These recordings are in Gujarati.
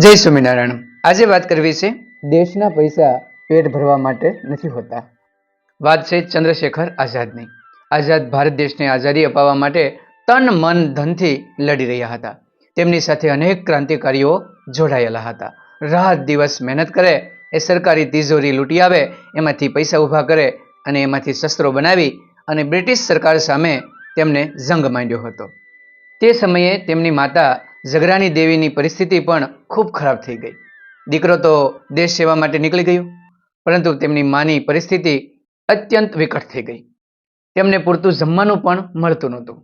જય સ્વામિનારાયણ. આજે વાત કરવી છે દેશના પૈસા પેટ ભરવા માટે નથી હોતા. વાત છે ચંદ્રશેખર આઝાદની. આઝાદ ભારત દેશને આઝાદી અપાવવા માટે તન, મન, ધનથી લડી રહ્યા હતા. તેમની સાથે અનેક ક્રાંતિકારીઓ જોડાયેલા હતા. રાત દિવસ મહેનત કરે, એ સરકારી તિજોરી લૂંટી આવે, એમાંથી પૈસા ઊભા કરે અને એમાંથી શસ્ત્રો બનાવી અને બ્રિટિશ સરકાર સામે તેમને જંગ માંડ્યો હતો. તે સમયે તેમની માતા ઝઘરાની દેવીની પરિસ્થિતિ પણ ખૂબ ખરાબ થઈ ગઈ. દીકરો તો દેશ સેવા માટે નીકળી ગયો, પરંતુ તેમની માની પરિસ્થિતિ અત્યંત વિકટ થઈ ગઈ. તેમને પૂરતું જમવાનું પણ મળતું નહોતું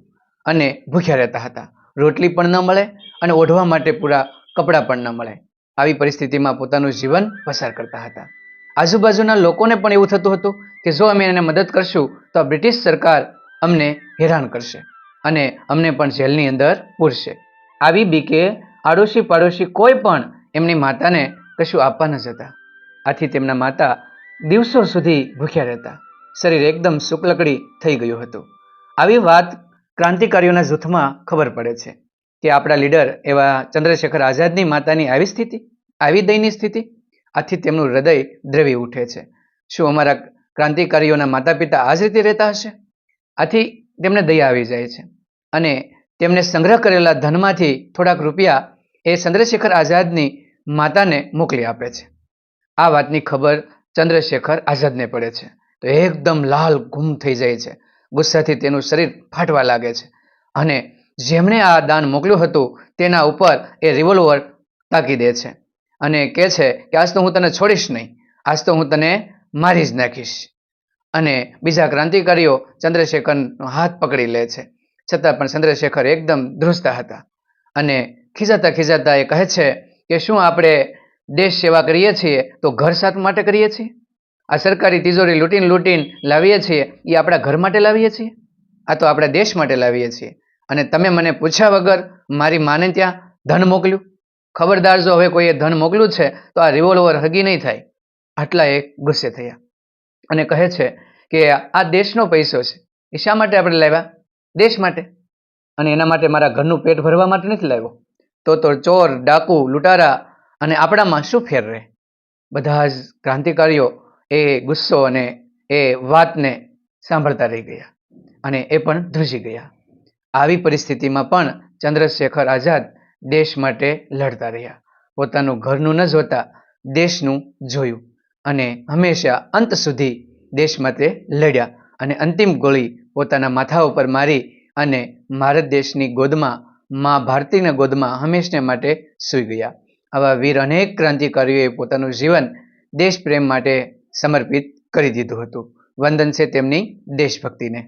અને ભૂખ્યા રહેતા હતા. રોટલી પણ ન મળે અને ઓઢવા માટે પૂરા કપડાં પણ ન મળે. આવી પરિસ્થિતિમાં પોતાનું જીવન પસાર કરતા હતા. આજુબાજુના લોકોને પણ એવું થતું હતું કે જો અમે એને મદદ કરશું, તો બ્રિટિશ સરકાર અમને હેરાન કરશે અને અમને પણ જેલની અંદર પૂરશે. આવી બીકે આડોશી પાડોશી કોઈ પણ એમની માતાને કશું આપવા ન જતા. આથી તેમના માતા દિવસો સુધી ભૂખ્યા રહેતા. શરીર એકદમ શુક્લકડી થઈ ગયું હતું. આવી વાત ક્રાંતિકારીઓના જૂથમાં ખબર પડે છે કે આપણા લીડર એવા ચંદ્રશેખર આઝાદની માતાની આવી સ્થિતિ, આવી દયની સ્થિતિ, આથી તેમનું હૃદય દ્રવી ઉઠે છે. શું અમારા ક્રાંતિકારીઓના માતા પિતા આ જ રીતે રહેતા હશે? આથી તેમને દયા આવી જાય છે. અને તેમને સંગ્રહ કરેલા ધનમાંથી થોડાક રૂપિયા એ ચંદ્રશેખર આઝાદની માતાને મોકલી આપે છે. આ વાતની ખબર ચંદ્રશેખર આઝાદને પડે છે. તો એકદમ લાલ ગુમ થઈ જાય છે. ગુસ્સાથી તેનું શરીર ફાટવા લાગે છે. અને જેમણે આ દાન મોકલ્યું હતું, તેના ઉપર એ રિવોલ્વર તાકી દે છે. અને કહે છે કે, આજ તો હું તને છોડીશ નહીં. આજ તો હું તને મારી જ નાખીશ. અને બીજા ક્રાંતિકારીઓ ચંદ્રશેખરનો હાથ પકડી લે છે. છતાં પણ ચંદ્રશેખર એકદમ ધ્રુજતા હતા. અને ખીજાતા ખીજાતા એ કહે છે કે શું આપણે દેશ સેવા કરીએ છીએ તો ઘર સાથ માટે કરીએ છીએ? આ સરકારી તિજોરી લૂંટીને લૂંટીને લાવીએ છીએ, એ આપણા ઘર માટે લાવીએ છીએ? આ તો આપણા દેશ માટે લાવીએ છીએ. અને તમે મને પૂછ્યા વગર મારી માને ત્યાં ધન મોકલ્યું? ખબરદાર જો હવે કોઈએ ધન મોકલ્યું છે, તો આ રિવોલ્વર હગી નહીં થાય. આટલા એ ગુસ્સે થયા. અને કહે છે કે આ દેશનો પૈસો છે. એ શા માટે આપણે લાવ્યા? દેશ માટે. અને એના માટે મારા ઘરનું પેટ ભરવા માટે નથી લાવ્યો. તો તો ચોર, ડાકુ, લૂંટારા અને આપણામાં શું ફેર રહે? બધા જ ક્રાંતિકારીઓ એ ગુસ્સો અને એ વાતને સાંભળતા રહી ગયા અને એ પણ ધ્રુજી ગયા. આવી પરિસ્થિતિમાં પણ ચંદ્રશેખર આઝાદ દેશ માટે લડતા રહ્યા. પોતાનું ઘરનું ન જોતા દેશનું જોયું અને હંમેશા અંત સુધી દેશ માટે લડ્યા. અને અંતિમ ગોળી પોતાના માથા ઉપર મારી અને ભારત દેશની ગોદમાં, મા ભારતીના ગોદમાં હંમેશને માટે સૂઈ ગયા. આવા વીર અનેક ક્રાંતિકારીઓએ પોતાનું જીવન દેશપ્રેમ માટે સમર્પિત કરી દીધું હતું. વંદન છે તેમની દેશભક્તિને.